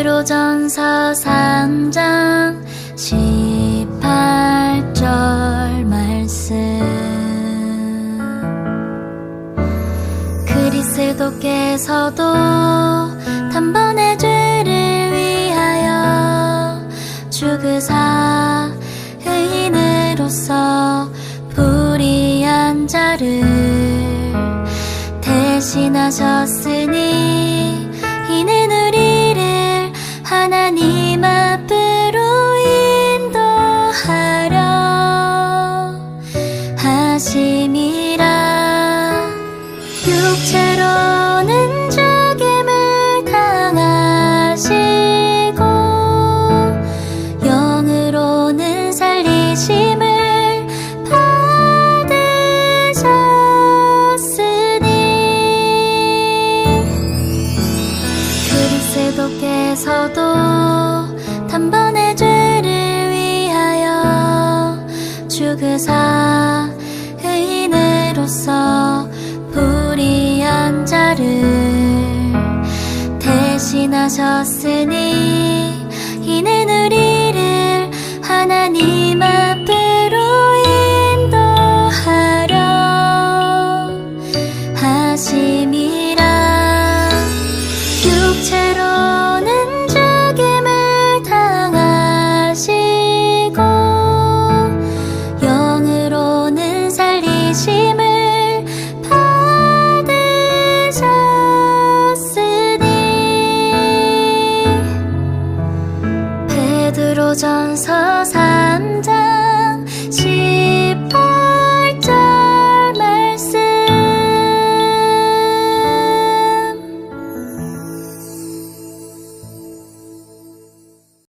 베드로전서 3장 18절 말씀. 그리스도께서도 단번의 죄를 위하여 죽으사 의인으로서 불의한 자를 대신하셨으니 하심이라 육체로는 죽임을 당하시고 영으로는 살리심을 받으셨으니 그리스도께서도 단번의 죄를 위하여 죽으사 하셨으니 이는 우리를 하나님 앞으로 인도하려 하심이라. 육체로 전서 삼장